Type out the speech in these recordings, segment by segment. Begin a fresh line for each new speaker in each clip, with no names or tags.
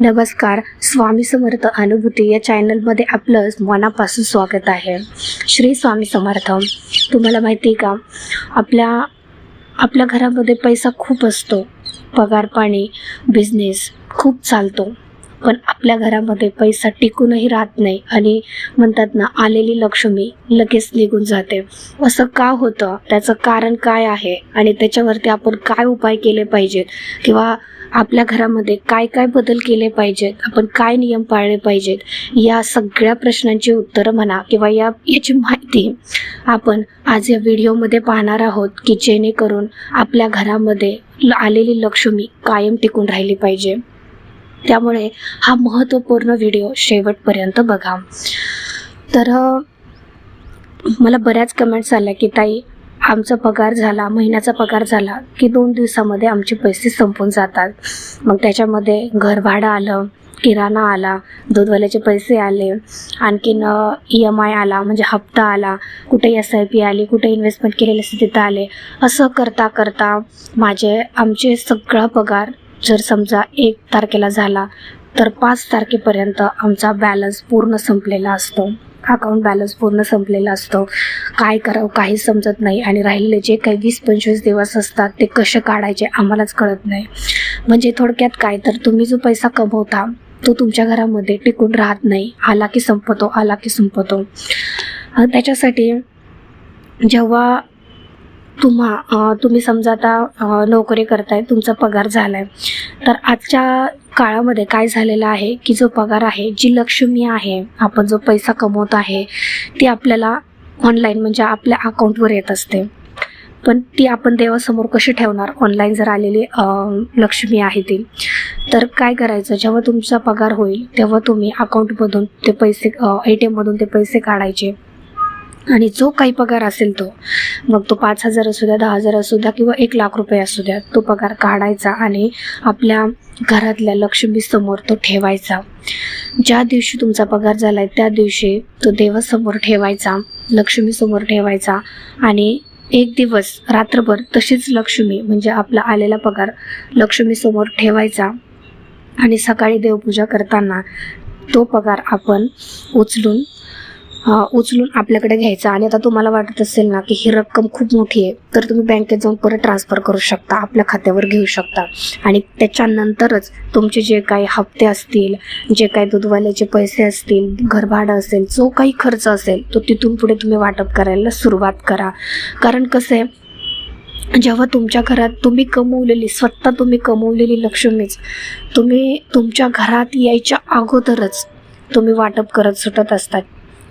नमस्कार स्वामी समर्थ अनुभूती या चॅनलमध्ये आपलं मनापासून स्वागत आहे. श्री स्वामी समर्थ तुम्हाला माहिती आहे का? आपल्या आपल्या घरामध्ये पैसा खूप असतो. पगार पाणी बिझनेस खूप चालतो. पण आपल्या घरामध्ये पैसा टिकूनही राहत नाही आणि म्हणतात ना आलेली लक्ष्मी लगेच निघून जाते. असं का होतं? त्याचं कारण काय आहे? आणि त्याच्यावरती आपण काय उपाय केले पाहिजेत? किंवा आपल्या घरामध्ये काय काय बदल केले पाहिजेत? आपण काय नियम पाळले पाहिजेत? या सगळ्या प्रश्नांची उत्तरं म्हणा किंवा या याची माहिती आपण आज या व्हिडिओमध्ये पाहणार आहोत की जेणेकरून आपल्या घरामध्ये ल- आलेली लक्ष्मी कायम टिकून राहिली पाहिजे. त्यामुळे हा महत्त्वपूर्ण व्हिडिओ शेवटपर्यंत बघा. तर मला बऱ्याच कमेंट्स आल्या की ताई आमचा पगार झाला महिन्याचा पगार झाला की दोन दिवसामध्ये आमचे पैसे संपून जातात. मग त्याच्यामध्ये घर भाडं आलं किराणा आला दूधवाल्याचे पैसे आले आणखीन ई एम आय आला म्हणजे हप्ता आला कुठे एस आय पी आली कुठे इन्व्हेस्टमेंट केलेले असते तिथं आले. असं करता करता माझे आमचे सगळा पगार जर समजा एक तारखेला झाला तर पाच तारखेपर्यंत आमचा बॅलन्स पूर्ण संपलेला असतो. अकाउंट बॅलन्स पूर्ण संपलेला असतो. काय करावं काही समजत नाही आणि राहिलेले जे काही वीस पंचवीस दिवस असतात ते कसे काढायचे आम्हालाच कळत नाही. म्हणजे थोडक्यात काय? तर तुम्ही जो पैसा कमवता तो तुमच्या घरामध्ये टिकून राहत नाही. आला की संपतो आला की संपतो. त्याच्यासाठी जेव्हा तुम्हा तुम्ही समजा आता नोकरी करताय तुमचा पगार झाला आहे तर आजच्या काळामध्ये काय झालेलं आहे की जो पगार आहे जी लक्ष्मी आहे आपण जो पैसा कमवत आहे ती आपल्याला ऑनलाईन म्हणजे आपल्या अकाउंटवर येत असते. पण ती आपण देवासमोर कशी ठेवणार? ऑनलाईन जर आलेली लक्ष्मी आहे ती तर काय करायचं? जेव्हा तुमचा पगार होईल तेव्हा तुम्ही अकाउंटमधून ते पैसे ए टी एममधून ते पैसे काढायचे. आणि जो काही पगार असेल तो मग तो पाच हजार असू द्या दहा हजार असू द्या किंवा एक लाख रुपये असू द्या तो पगार काढायचा आणि आपल्या घरातल्या लक्ष्मीसमोर तो ठेवायचा. ज्या दिवशी तुमचा पगार झाला आहे त्या दिवशी तो देवासमोर ठेवायचा लक्ष्मीसमोर ठेवायचा आणि एक दिवस रात्रभर तशीच लक्ष्मी म्हणजे आपला आलेला पगार लक्ष्मीसमोर ठेवायचा आणि सकाळी देवपूजा करताना तो पगार आपण उचलून उचलून आपल्याकडे घ्यायचा. आणि आता तुम्हाला वाटत असेल ना की ही रक्कम खूप मोठी आहे तर तुम्ही बँकेत जाऊन परत ट्रान्सफर करू शकता आपल्या खात्यावर घेऊ शकता. आणि त्याच्यानंतरच तुमचे जे काही हप्ते असतील जे काही दूधवाल्याचे पैसे असतील घरभाडं असेल जो काही खर्च असेल तो तिथून पुढे तुम्ही वाटप करायला सुरुवात करा. कारण कसं आहे जेव्हा तुमच्या घरात तुम्ही कमवलेली स्वतः तुम्ही कमवलेली लक्ष्मीच तुम्ही तुमच्या घरात यायच्या अगोदरच तुम्ही वाटप करत सुटत असतात.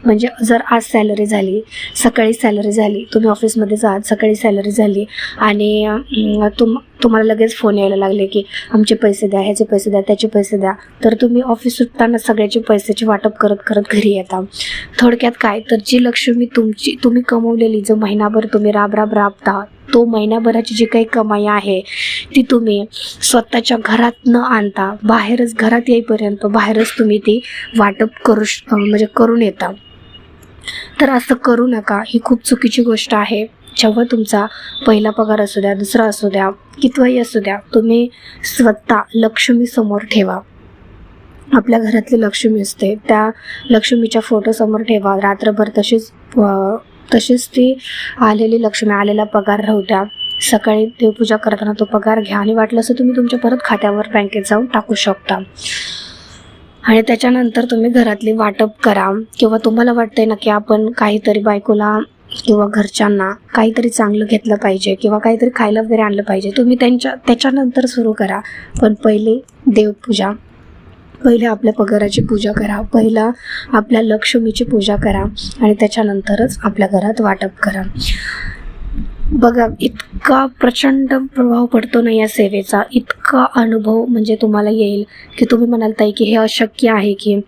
म्हणजे जर आज सॅलरी झाली सकाळी सॅलरी झाली तुम्ही ऑफिसमध्ये जा सकाळी सॅलरी झाली आणि तुम तुम्हाला लगेच फोन यायला लागले की आमचे पैसे द्या ह्याचे पैसे द्या त्याचे पैसे द्या तर तुम्ही ऑफिस सुटताना सगळ्याचे पैशाचे वाटप करत करत घरी येता. थोडक्यात काय? तर जी लक्ष्मी तुमची तुम्ही कमवलेली जो महिनाभर तुम्ही राब राब राबता तो महिन्याभराची जी काही कमाई आहे ती तुम्ही स्वतःच्या घरात न आणता बाहेरच घरात येईपर्यंत बाहेरच तुम्ही ती वाटप करू श म्हणजे करून येता. तर असं करू नका. ही खूप चुकीची गोष्ट आहे. जेव्हा तुमचा पहिला पगार असू द्या दुसरा असू द्या कितवाही असू द्या तुम्ही स्वतः लक्ष्मी समोर ठेवा. आपल्या घरातली लक्ष्मी असते. त्या लक्ष्मीच्या फोटोसमोर ठेवा. रात्रभर तशीच तशीच ती आलेली लक्ष्मी आलेला पगार राहू द्या. सकाळी देवपूजा करताना तो पगार घ्या. आणि वाटलं असं तुम्ही तुमच्या परत खात्यावर बँकेत जाऊन टाकू शकता. आणि त्याच्यानंतर तुम्ही घरातली वाटप करा. किंवा तुम्हाला वाटतंय ना की आपण काहीतरी बायकोला किंवा घरच्यांना काहीतरी चांगलं घेतलं पाहिजे किंवा काहीतरी खायला वगैरे आणलं पाहिजे तुम्ही त्यांच्या त्याच्यानंतर सुरू करा. पण पहिले देवपूजा पहिले आपल्या पगाराची पूजा करा. पहिला आपल्या लक्ष्मीची पूजा करा आणि त्याच्यानंतरच आपल्या घरात वाटप करा. बघा इतका प्रचंड प्रभाव पडतो ना या सेवेचा. इतका अनुभव म्हणजे तुम्हाला येईल की तुम्ही म्हणाल ताई की हे अशक्य आहे की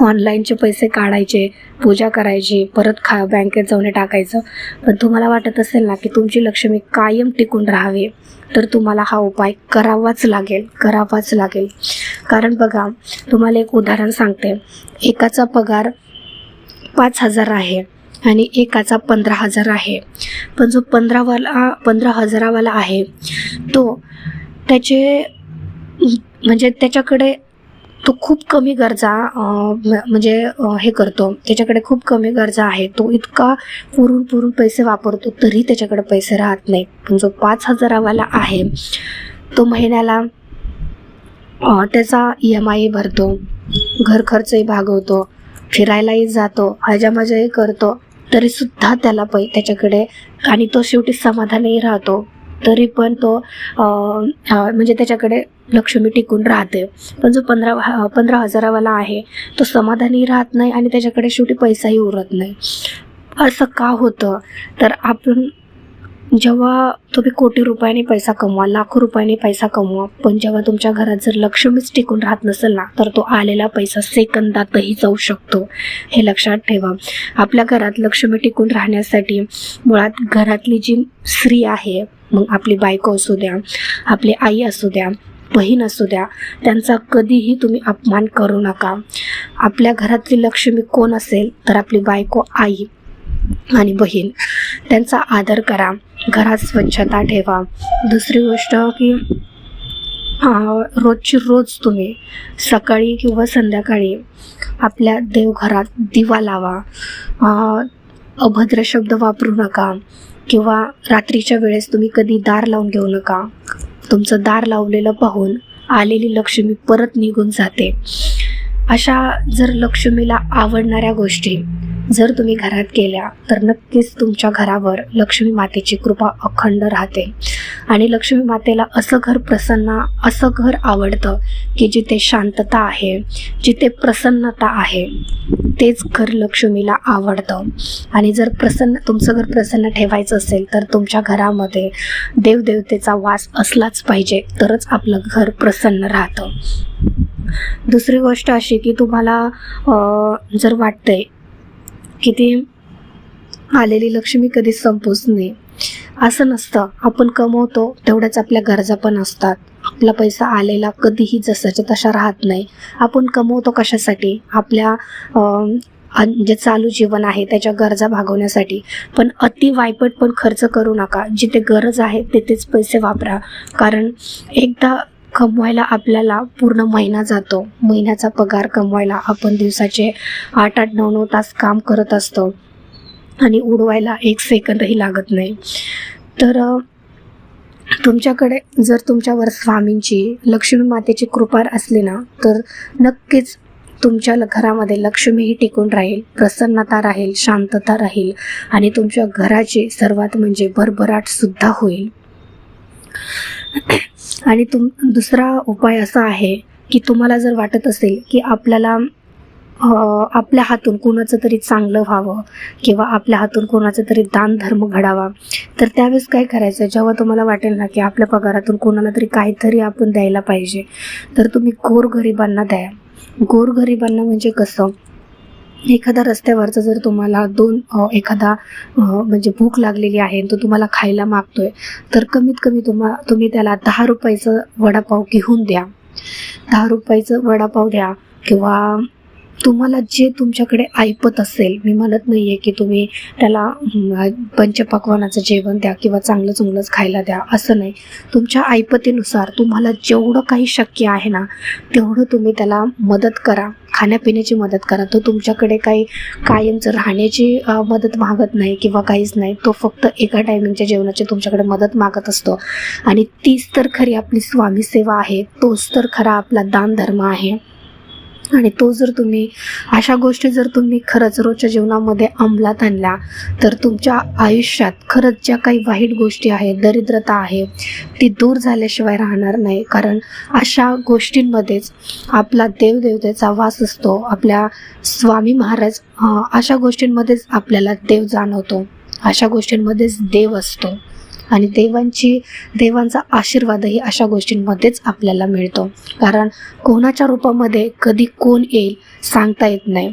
ऑनलाईनचे पैसे काढायचे पूजा करायची परत खा बँकेत जाऊन टाकायचं. पण तुम्हाला वाटत असेल ना की तुमची लक्ष्मी कायम टिकून राहावी तर तुम्हाला हा उपाय करावाच लागेल करावाच लागेल. कारण बघा तुम्हाला एक उदाहरण सांगते. एकाचा पगार पाच हजार आहे. आणि एकाचा पंधरा हजार आहे. पण जो पंधरावाला पंधरा हजारावाला आहे तो त्याचे म्हणजे त्याच्याकडे तो खूप कमी गरजा म्हणजे हे करतो. त्याच्याकडे खूप कमी गरजा आहे. तो इतका पुरून पुरून पैसे वापरतो तरी त्याच्याकडे पैसे राहत नाही. पण जो पाच हजारावाला आहे तो महिन्याला त्याचा ई एम आय भरतो. घर खर्चही भागवतो. फिरायलाही जातो. मजा मजाही करतो. तरी सुद्धा त्याला पै त्याच्याकडे आणि तो शेवटी समाधानी राहतो. तरी पण तो म्हणजे त्याच्याकडे लक्ष्मी टिकून राहते. पण जो पंधरा पंधरा हजारावाला आहे तो समाधानी राहत नाही आणि त्याच्याकडे शेवटी पैसाही उरत नाही. असं का होतं? तर आपण जेव्हा तुम्ही कोटी रुपयाने पैसा कमवा लाखो रुपयाने पैसा कमवा पण जेव्हा तुमच्या घरात जर लक्ष्मीच टिकून राहत नसेल ना तर तो आलेला पैसा सेकंदातही जाऊ शकतो. हे लक्षात ठेवा. आपल्या घरात लक्ष्मी टिकून राहण्यासाठी मुळात घरातली जी स्त्री आहे मग आपली बायको असू द्या आपली आई असू द्या बहीण असू द्या त्यांचा कधीही तुम्ही अपमान करू नका. आपल्या घरातली लक्ष्मी कोण असेल तर आपली बायको आई आणि बहीण. त्यांचा आदर करा. घरात स्वच्छता ठेवा. दुसरी गोष्ट की रोजची रोज तुम्ही सकाळी किंवा संध्याकाळी आपल्या देवघरात दिवा लावा. अभद्र शब्द वापरू नका किंवा रात्रीच्या वेळेस तुम्ही कधी दार लावून घेऊ नका. तुमचं दार लावलेलं पाहून आलेली लक्ष्मी परत निघून जाते. अशा जर लक्ष्मीला आवडणाऱ्या गोष्टी जर तुम्ही घरात केल्या तर नक्कीच तुमच्या घरावर लक्ष्मी मातेची कृपा अखंड राहते. आणि लक्ष्मी मातेला असं घर प्रसन्न असं घर आवडतं की जिथे शांतता आहे जिथे प्रसन्नता आहे तेच घर लक्ष्मीला आवडतं. आणि जर प्रसन्न तुमचं घर प्रसन्न ठेवायचं असेल तर तुमच्या घरामध्ये देवदेवतेचा वास असलाच पाहिजे तरच आपलं घर प्रसन्न राहतं. दुसरी गोष्ट अशी की तुम्हाला जर वाटतंय की ती आलेली लक्ष्मी कधी संपूच नाही. असं नसतं. आपण कमवतो तेवढ्याच आपल्या गरजा पण असतात. आपला पैसा आलेला कधीही जसाच्या तसा राहत नाही. आपण कमवतो कशासाठी? आपल्या जे चालू जीवन आहे त्याच्या गरजा भागवण्यासाठी. पण अति वायपट पण खर्च करू नका. जिथे गरज आहे तिथेच पैसे वापरा. कारण एकदा कमवायला आपल्याला पूर्ण महिना जातो. महिन्याचा पगार कमवायला आपण दिवसाचे आठ आठ नऊ नऊ तास काम करत असतो. आणि उडवायला एक सेकंदही लागत नाही. तर तुमच्याकडे जर तुमच्यावर स्वामींची लक्ष्मी मातेची कृपा असली ना तर नक्कीच तुमच्या घरामध्ये लक्ष्मीही टिकून राहील प्रसन्नता राहील शांतता राहील आणि तुमच्या घराची सर्वात म्हणजे भरभराट सुद्धा होईल. आणि तुम दुसरा उपाय असा आहे की तुम्हाला जर वाटत असेल की आपल्याला आपल्या हातून कोणाचं तरी चांगलं व्हावं किंवा आपल्या हातून कोणाचं तरी दानधर्म घडावा तर त्यावेळेस काय करायचं? जेव्हा तुम्हाला वाटेल ना की आपल्या पगारातून कोणाला तरी काहीतरी आपण द्यायला पाहिजे तर तुम्ही गोरगरिबांना द्या. गोरगरिबांना म्हणजे कसं? एखादा रस्त्यावरचा जर तुम्हाला दोन एखादा म्हणजे भूक लागलेली आहे तो तुम्हाला खायला मागतोय तर कमीत कमी तुम्हा तुम्ही त्याला दहा रुपयाचं वडापाव घेऊन द्या. दहा रुपयाचं वडापाव द्या किंवा तुम्हाला जे तुमच्याकडे ऐपत असेल मी म्हणत नाही आहे की तुम्ही त्याला पंचपक्वानाचं जेवण द्या किंवा चांगलं चांगलंच खायला द्या असं नाही. तुमच्या ऐपतीनुसार तुम्हाला जेवढं काही शक्य आहे ना तेवढं तुम्ही त्याला मदत करा. खाण्यापिण्याची मदत करा. तो तुमच्याकडे काही कायमचं राहण्याची मदत मागत नाही किंवा काहीच नाही. तो फक्त एका टायमिंगच्या जेवणाची तुमच्याकडे मदत मागत असतो. आणि तीच तर खरी आपली स्वामी सेवा आहे. तोच तर खरा आपला दानधर्म आहे. आणि तो जर तुम्ही अशा गोष्टी जर तुम्ही खरंच रोजच्या जीवनामध्ये अंमलात आणल्या तर तुमच्या आयुष्यात खरंच ज्या काही वाईट गोष्टी आहेत दरिद्रता आहे ती दूर झाल्याशिवाय राहणार नाही. कारण अशा गोष्टींमध्येच आपला देवदेवतेचा वास असतो आपल्या स्वामी महाराज अशा गोष्टींमध्येच आपल्याला देव जाणवतो. अशा गोष्टींमध्येच देव असतो. आणि देवांची देवांचा आशीर्वादही अशा गोष्टींमध्येच आपल्याला मिळतो. कारण कोणाच्या रूपामध्ये कधी कोण येईल सांगता येत नाही.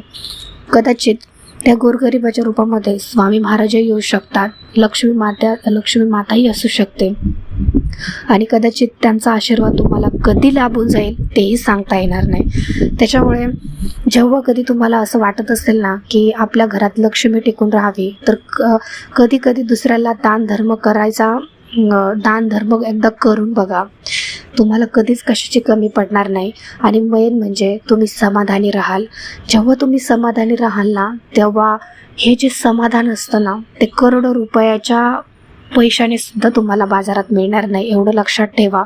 कदाचित त्या गोरगरिबाच्या रूपामध्ये स्वामी महाराजही येऊ शकतात लक्ष्मी माता लक्ष्मी माताही असू शकते. आणि कदाचित त्यांचा आशीर्वाद तुम्हाला कधी लाभून जाईल तेही सांगता येणार नाही. त्याच्यामुळे जेव्हा कधी तुम्हाला असं वाटत असेल ना की आपल्या घरात लक्ष्मी टिकून राहावी तर क- कधी कधी दुसऱ्याला दान धर्म करायचा दान धर्म एकदा करून बघा. तुम्हाला कधीच कशाची कमी पडणार नाही. आणि मेन म्हणजे तुम्ही समाधानी राहाल. जेव्हा तुम्ही समाधानी राहाल ना तेव्हा हे जे समाधान असतं ना ते करोडो रुपयाच्या पैशाने सुद्धा तुम्हाला बाजारात मिळणार नाही. एवढं लक्षात ठेवा.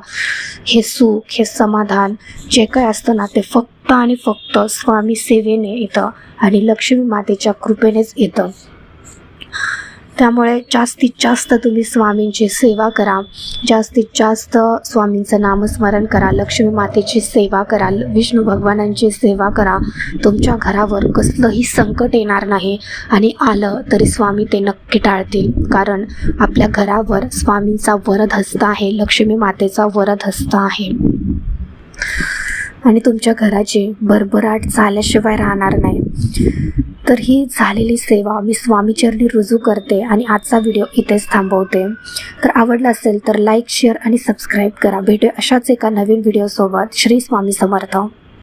हे सुख हे समाधान जे काय असतं ना ते फक्त आणि फक्त स्वामी सेवेने येतं आणि लक्ष्मी मातेच्या कृपेनेच येतं. त्यामुळे जास्तीत जास्त तुम्ही स्वामींची सेवा करा. जास्तीत जास्त स्वामींचं नामस्मरण करा. लक्ष्मी मातेची सेवा करा. विष्णू भगवानांची सेवा करा. तुमच्या घरावर कसलंही संकट येणार नाही. आणि आलं तरी स्वामी ते नक्की टाळतील. कारण आपल्या घरावर स्वामींचा वरद हस्त आहे. लक्ष्मी मातेचा वरद हस्त आहे. आणि तुमच्या घराची भरभराट झाल्याशिवाय राहणार नाही. तर ही झालेली सेवा मी स्वामीचरणी रुजू करते आणि आजचा व्हिडिओ इथेच थांबवते. तर आवडला असेल तर लाईक शेअर आणि सबस्क्राईब करा. भेटूया अशाच एका नवीन व्हिडिओसोबत. श्री स्वामी समर्थ.